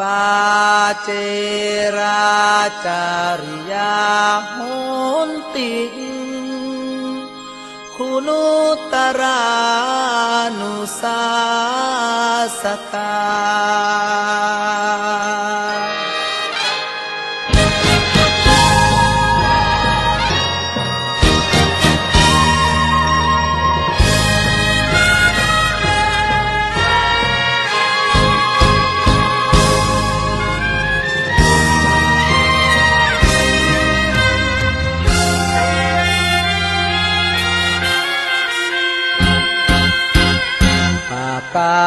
ปาเจราจาริยาโหนติคุณุตรานุสาสกา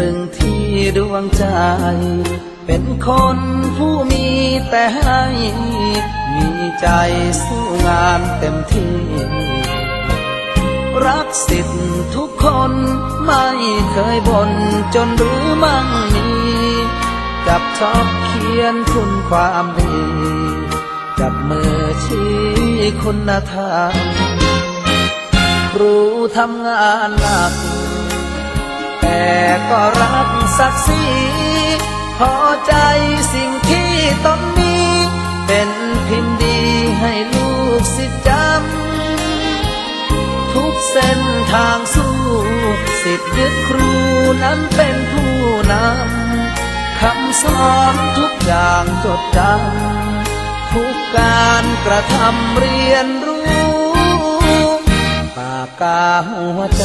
ตรึงที่ดวงใจ เป็นคนผู้มีแต่ให้ มีใจสู้งานเต็มที่ รักสิทธิ์ทุกคนไม่เคยบ่นจนหรือมั่งมีจับชอบเขียนคุณความดีจับมือชี้คุณธรรมครูทำงานหนัก แต่ก็รักศักดิ์ศรีพอใจสิ่งที่ตนมี เป็นพิมพ์ดีให้ลูกศิจำ ทุกเส้นทางสู้สิทธิ์ยึดครูนั้นเป็นผู้นำ คำสอนทุกอย่างจดจำ ทุกการกระทำเรียนรู้ ปากกาหัวใจ